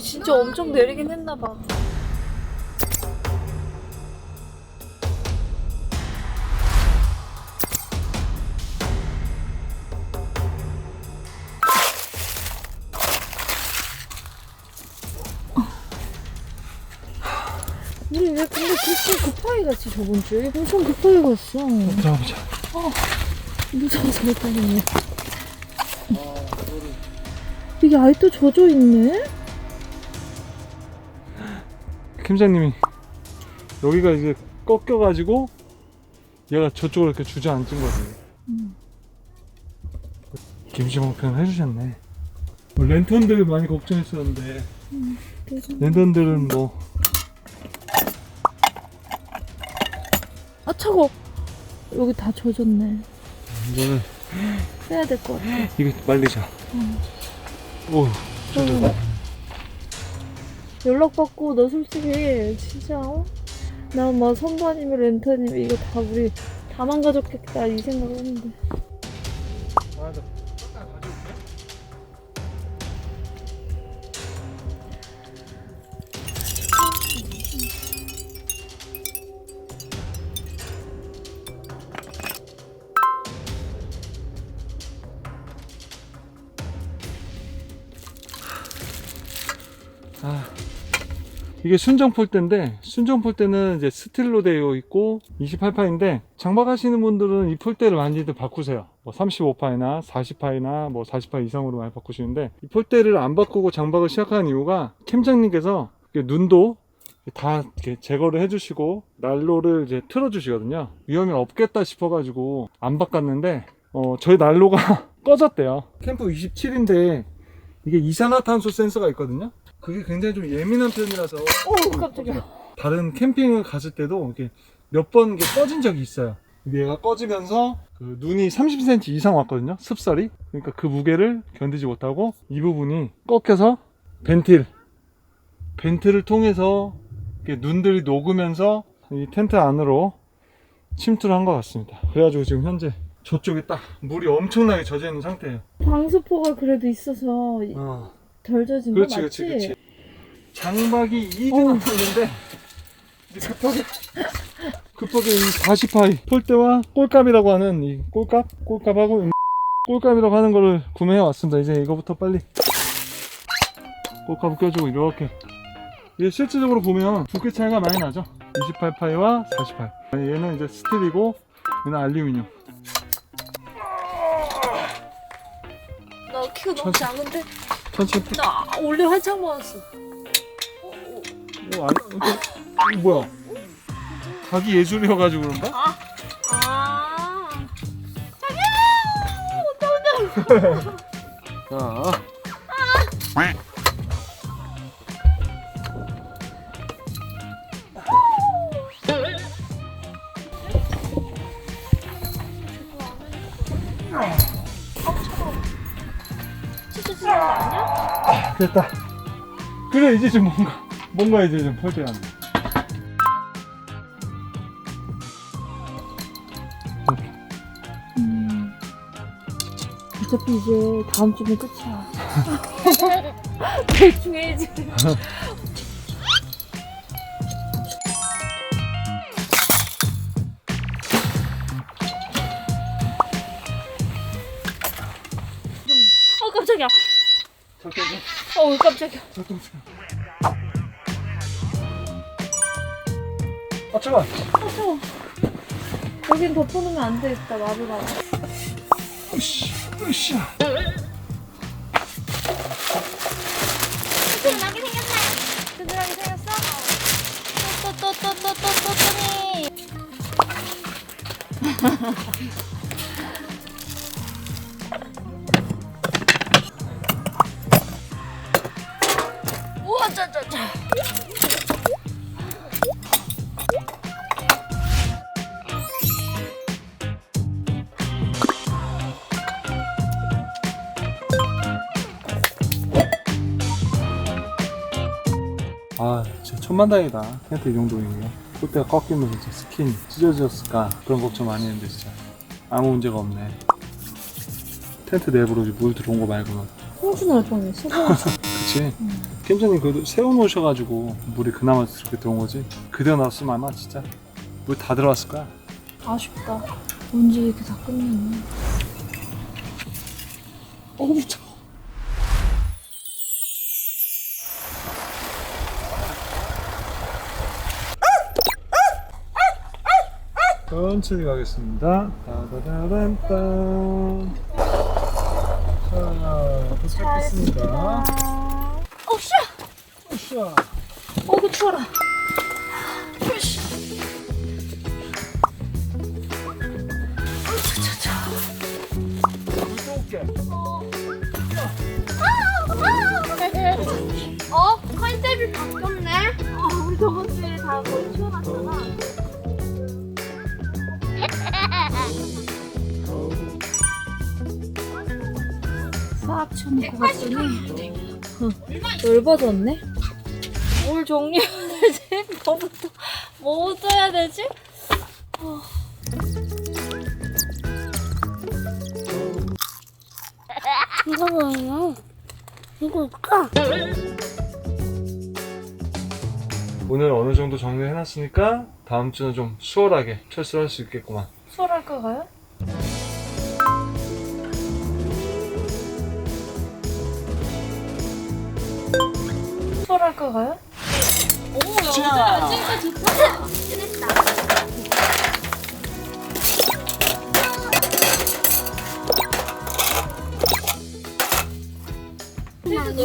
눈이 진짜 엄청 내리긴 했나 봐. 우리 왜 근데 그렇게 급하게 갔지 저번 주에? 엄청 급하게 갔어. 들어가보자. 무서워서 못 가겠네. 이게 아직도 젖어 있네? 팀장님이 여기가 이제 꺾여가지고 얘가 저쪽으로 이렇게 주저앉은 거지. 음. 김치봉편 해주셨네. 뭐 랜턴들 많이 걱정했었는데 그래서 랜턴들은 뭐 아 차고 여기 다 젖었네. 이거는 빼야 될 것 같아. 이거 말리자. 음. 오, 음. 연락 받고 너 솔직히 진짜 어? 나뭐 선반이면 렌터니면 이거 다 우리 다 망가졌겠다 이 생각을 했는데. 이게 순정 폴대인데 순정 폴대는 이제 스틸로 되어 있고 28파인데 장박하시는 분들은 이 폴대를 많이들 바꾸세요. 뭐 35파이나 40파이나 뭐 40파 이상으로 많이 바꾸시는데 이 폴대를 안 바꾸고 장박을 시작한 이유가 캠장님께서 눈도 다 제거를 해주시고 난로를 이제 틀어주시거든요. 위험이 없겠다 싶어가지고 안 바꿨는데 어, 저희 난로가 꺼졌대요. 캠프 27인데 이게 이산화탄소 센서가 있거든요. 그게 굉장히 좀 예민한 편이라서 오 깜짝이야. 다른 캠핑을 갔을 때도 이렇게 몇번 꺼진 적이 있어요. 근데 얘가 꺼지면서 그 눈이 30cm 이상 왔거든요. 습설이. 그러니까 그 무게를 견디지 못하고 이 부분이 꺾여서 벤틸, 벤틀을 통해서 이렇게 눈들이 녹으면서 이 텐트 안으로 침투를 한 것 같습니다. 그래가지고 지금 현재 저쪽에 딱 물이 엄청나게 젖어 있는 상태예요. 방수포가 그래도 있어서 이- 어. 덜 젖은 거 그렇지, 맞지? 그렇지, 그렇지. 장박이 2주 어우. 남았는데 이제 급하게 급하게 이 40파이 폴대와 꼴값이라고 하는 이 꼴값 꼴값하고 이 꼴값이라고 하는 거를 구매해 왔습니다. 이제 이거부터 빨리 꼴값 껴주고 이렇게 이게 실질적으로 보면 두께 차이가 많이 나죠. 28파이와 48. 얘는 이제 스틸이고 얘는 알루미늄. 나 키가 너무 작은데? 천천히. 나 원래 한창 먹었어. 어, 안, 이거 뭐야? 각이 예술이어가지고 그런가? 아. 자. 진짜 진짜 아니야? 됐다. 그래 이제 좀 뭔가 뭔가 이제 좀 나. 음. 어차피 이제 다음 주면 끝이야. 대충 해야지. 어 깜짝이야. 잠깐 어 깜짝이야. 잠깐 아 잠깐. 아, 추워. 여긴 덮어놓으면 안 되겠다, 마비가. 으쌰, 으쌰. 튼튼하게 생겼나요? 튼튼하게 생겼어? 또, 또, 또, 또, 또, 또, 또니. 우와, 짜짜짜. 천만다행이다. 텐트 이 정도이면 폴대가 꺾이면서 진짜 스킨 찢어졌을까 그런 걱정 많이 했는데 진짜 아무 문제가 없네. 텐트 내부로 물 들어온 거 말고는 홍수 날 뻔했어. 그치? 겜자님 그래도 세워놓으셔가지고 물이 그나마 그렇게 들어온 거지 그대로 놨으면 아마 진짜 물 다 들어왔을 거야 아쉽다. 언제 이렇게 다 끝냈네. 어우 차 천천히 가겠습니다 따다다란딴 자 도착했습니다 어씨! 으쌰 어구 추워라. 어? 컨셉이 바뀌었네? 아, 우리 저번 주에 다치 치워놓고 갔더니 응, 넓어졌네? 뭘 정리해야 되지? 뭐부터 뭐 써야 되지? 어. 이거 뭐예요? 이거 까? 오늘 어느 정도 정리해놨으니까 다음 주는 좀 수월하게 철수할 수 있겠구만 수월할까 가요? 수월할까 가요? 오, 여기다 찍으니까 좋다.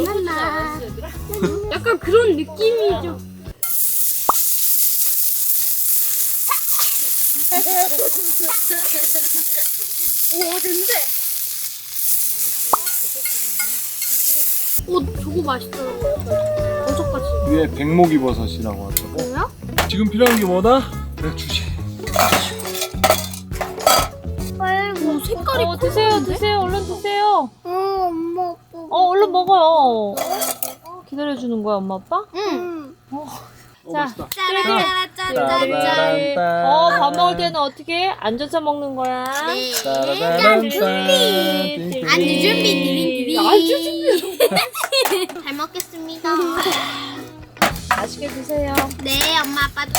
만나. 약간 그런 느낌이죠. 오, 냄새. 오, 저거 맛있더라고요. 버섯같이. 위에 백목이 버섯이라고 하더라고 뭐야? 지금 필요한 게 뭐다? 내가 주지 오, 색깔이 어, 드세요, 드세요. 얼른 드세요. 어, 엄마 아빠. 어, 얼른 먹어요. 기다려주는 거야, 엄마, 아빠? 응. 자, 짜라짜라짜짜짜. 어, 밥 먹을 때는 어떻게? 앉아서 먹는 거야. 네. 안주 준비 디링디링. 안주 준비. 잘 먹겠습니다. 맛있게 드세요. 네, 엄마 아빠도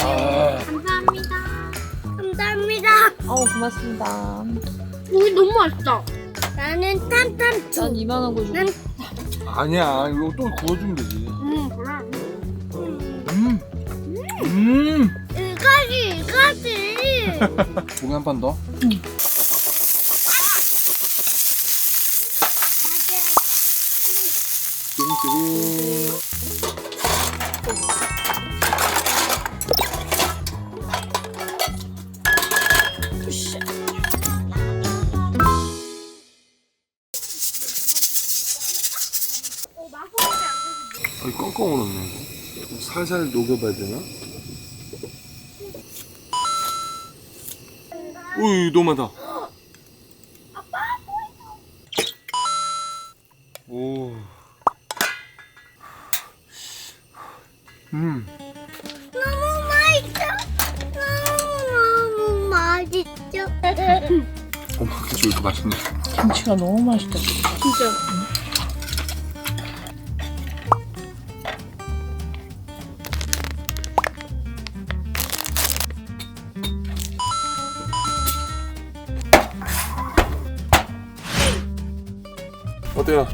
감사합니다. 감사합니다. 어우, 고맙습니다. 여기 너무 맛있다. 나는 탐탐 난 이만한 거 주고. 난- 아니야 이거 또 구워주면 되지 음, 그래. 음. 음. 이거지, 이거지. 고기 한 판 더? 아이 꽁꽁 얼었네 이거 살살 녹여봐야 되나? 우이 너무 많다 오. 음. 너무 맛있어. 너무 맛있죠. 엄마 게 저렇게 맛있네. 김치가 너무 맛있다. 어때요?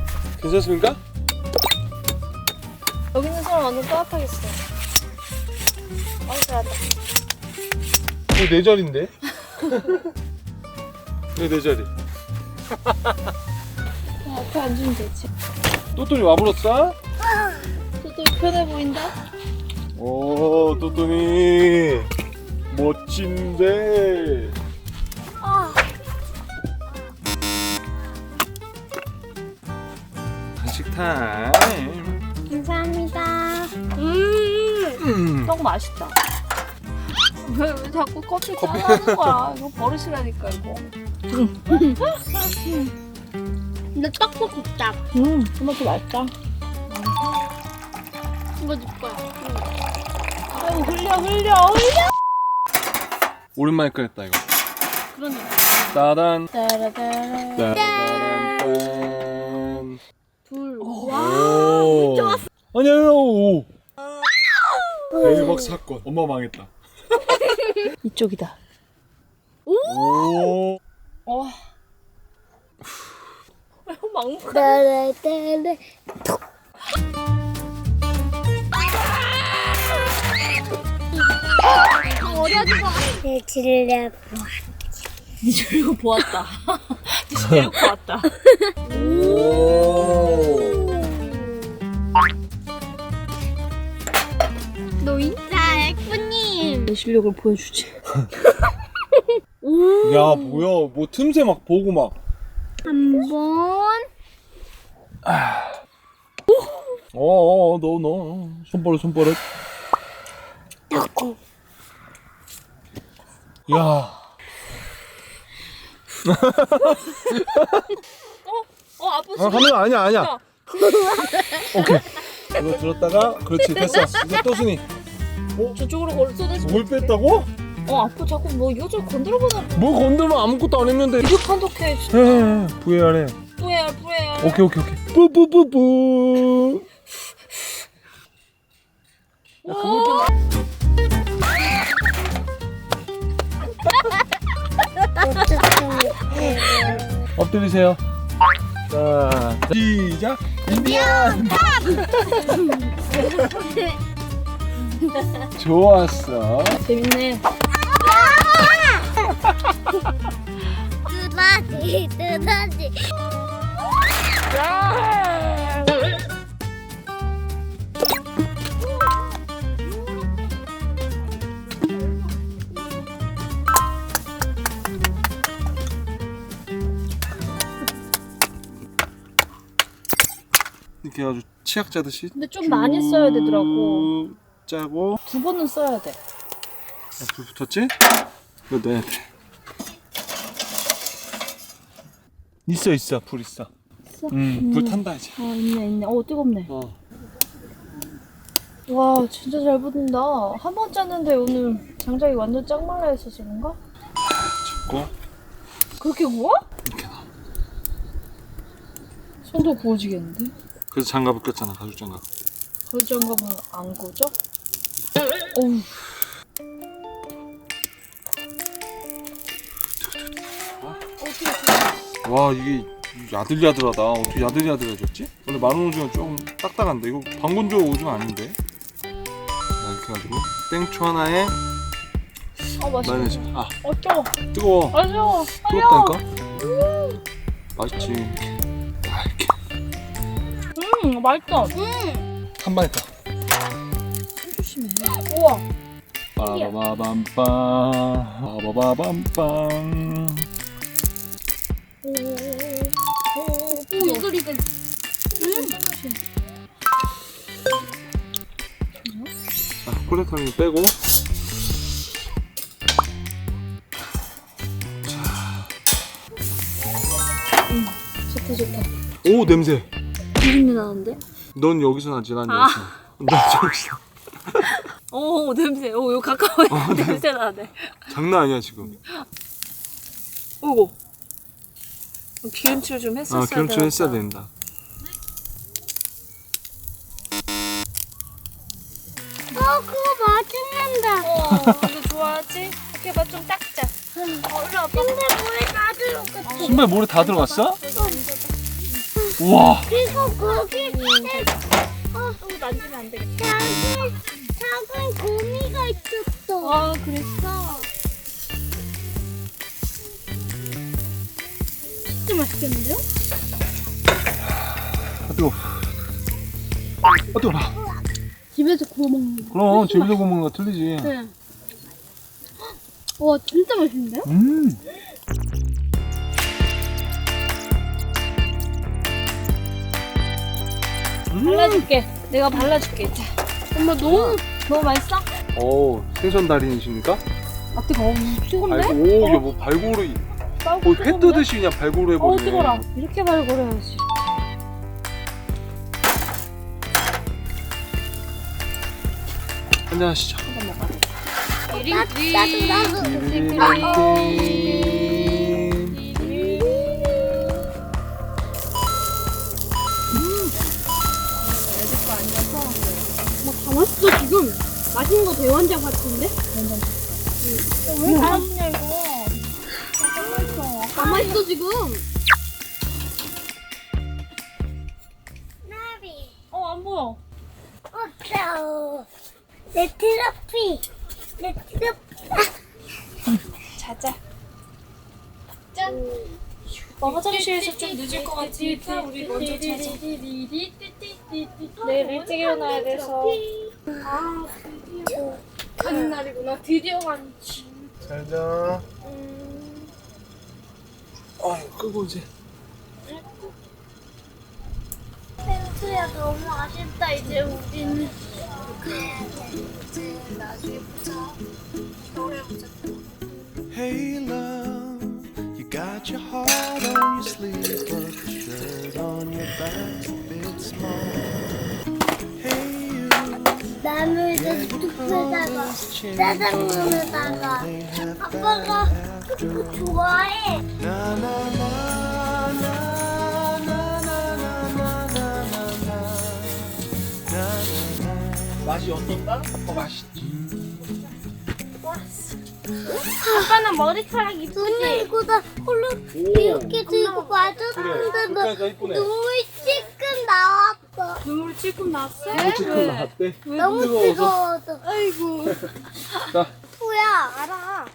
괜찮습니까? 여기 있는 사람 완전 따뜻하겠어. 어이, 잘한다. 이거 내 자리인데? 이거 내 자리. 앞에 앉으면 되지. 또또니 와버렸어? 또또 편해 보인다? 오, 또또니. 멋진데. 타임. 감사합니다. 음. 음. 떡 맛있다. 왜, 왜 자꾸 커피 짜는 거야? 이거 버릇이라니까, 이거. 근데 떡볶이 짭. 음, 토마토 맛있다. 이거 줄 거야. 아이고, 흘려, 흘려, 흘려! 오랜만에 꺼냈다 이거. 그러네. 따단. 따라따라. 따단. 둘. 오. 와. 오. 좋았어. 아니에요. 오. 대박 사건. 엄마 망했다. 이쪽이다. 오. 어. 막무가 따라따라. 어려지고. 내 질려. 니 졸고 보았다. 니 졸고 보았다. 노인자 에꾸님. 내 실력을 보여주지. 야 뭐야 뭐 틈새 막 보고 막. 한 번 어어 너 너. 손버릇 손버릇. 야. 어 아빠 아 하면 아니야 아니야. 야. 오케이. 이거 들었다가 그렇지 됐어. 이제 또 순이. 저쪽으로 걸 쏟아지. 뭘 뺐다고? 어 아빠 자꾸 뭐 이것저것 건드려보나. 뭘 건들면 아무것도 안 했는데. 이거 판독해. 에 VR해. 뿌야 뿌야. 오케이 오케이 오케이. 뿌뿌뿌뿌. 야 그걸 좀. 엎드리세요. 자, 시작. 인디안. 좋았어. 재밌네. 뜨다지 뜨다지. 이렇게 아주 치약 짜듯이. 근데 좀 많이 써야 되더라고. 쭉 짜고. 두 번은 써야 돼. 아, 불 붙었지? 이거 넣어야 돼. 있어 있어 불 있어. 있어? 음, 불 탄다 이제. 아 있네 있네. 어 뜨겁네. 어. 와 진짜 잘 붙는다. 한 번 짰는데 오늘 장작이 완전 짱말라 있어서 그런가? 잡고 그렇게 구워? 이렇게 놔. 손도 구워지겠는데? 그래서 장갑을 꼈잖아 가죽 장갑. 그 장갑은 안 구워져? 어우 와 이게 야들야들하다. 어떻게 야들야들해졌지? 원래 마른 오징어 조금 딱딱한데 이거 방건조 오징어 아닌데? 자, 이렇게 해가지고 땡초 하나에 아 맛있어. 마요네즈. 아어 뜨거. 뜨거워. 아쉬워. 뜨겁다니까? 맛있지. 아 이렇게 음 맛있다. 한 방에 다. 조심해. 우와. 빠바바밤빰 빠바바밤빰 오, 오, 오 이글 이글. 자 콜레토린 빼고 좋다 좋다. 오 냄새 비린내 나는데? 넌 여기서 나지 난 아. 여기서 난 저기서 오 냄새. 오 여기 가까워요. 냄새 나네. 장난 아니야 지금 오고. 기름칠 좀 했었어야 아 기름칠 되겠다. 했어야 된다 어 그거 맛있는다. 어 이거 좋아하지? 이렇게 봐 좀 닦자. 어 일로 와봐. 근데 왜 나도 이렇게 신발 모래 다 들어갔어? 우와 그리고 거기 어 만지면 안 되겠다. 작은 작은 고미가 있었어. 아 그랬어. 진짜 맛있겠는데요? 아 뜨거 아 뜨거워 집에서 구워 먹는 거. 그럼 집에서 구워 먹는 거 틀리지 네. 와 진짜 맛있는데요? 음 발라줄게. 내가 발라줄게. 자. 엄마 너무 너무 맛있어? 오 생선 달인이십니까? 아 뜨거워. 뜨거운데? 발고 오 이거 뭐 발고를 거의 회 뜨듯이 그냥 발고를 해버리네 어 뜨거라. 이렇게 발골해야지. 한잔 하시죠 나도 나도. 아 맛있는 거 대환장 같은데? 왜 맛있냐 이거? 안 맛있어 지금. 나비. 어 안 보여. 어쩌. 내 트로피. 내 트로피. 자자. 짠. 너 화장실에서 좀 늦을 것 같으니까 우리 먼저 자자. 내일 일찍 일어나야 돼서. 가는 날이구나. 드디어 간. 잘자 아 끄고 이제 펜트야 너무 아쉽다. 이제 우리는. Hey love, you got your heart on your sleeve, but the shirt on your back's a bit small. 나물을 뚝배다가 짜장면에다가 아빠가 뚝 좋아해. 맛이 어떤가? 더 맛있지. 아빠는 머리카락 이쁘지? 눈이 이거다 홀로 이렇게 들고 아, 맞았는데 너무 그러니까 눈물 나왔다. 어. 눈물이 찔끔 났어? 치킨 나왔대. 너무 뜨거워서. 아이고. 자. 후야 알아.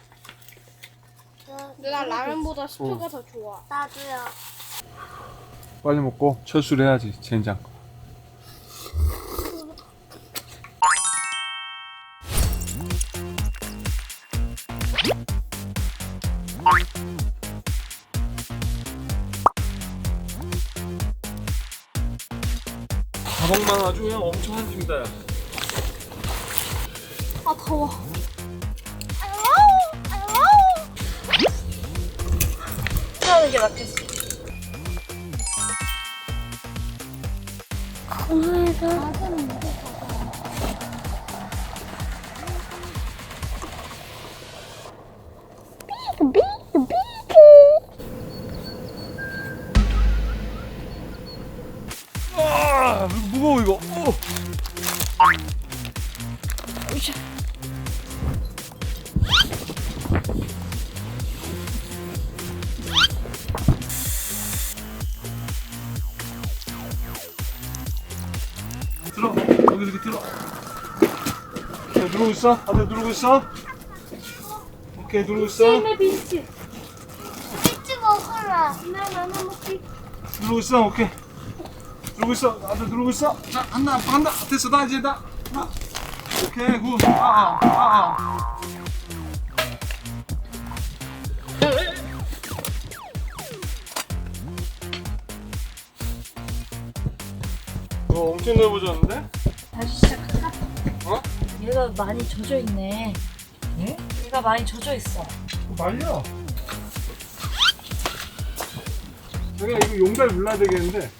나 라면보다 스프가 더 좋아. 나도요. 빨리 먹고 철수를 해야지 젠장 아주 그냥 엄청 한집니다 야. 아 더워. 하는 게 낫겠어. 아 오케이 누르고 있어 아들 누르고 있어 오케이 누르고 있어 피치 먹어라. 나나나 먹기. 누르고 있어 오케이 누르고 있어 아들 누르고 있어 자 한다 아빠 한다 됐어 나 이제 나 나. 오케이 굿아아 아, 아. 이거 엄청 넓어졌는데? 다시? 어? 얘가 많이 젖어 있네. 응? 얘가 많이 젖어 있어. 말려 내가 이거 용달 물러야 되겠는데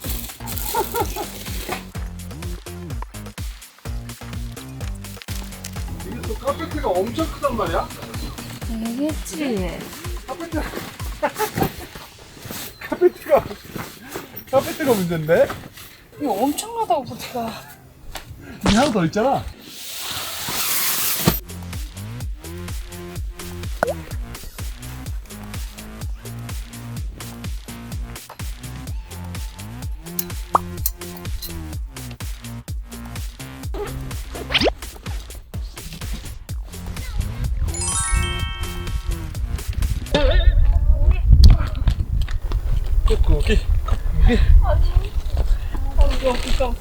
이게 또 카페트가 엄청 크단 말이야 얘기했지. 카페트 카페트가 카페트가 문제인데? 이거 엄청나다고 보트가. 이 하나 더 있잖아 거기? 거기 아니 아, 무서워 무서워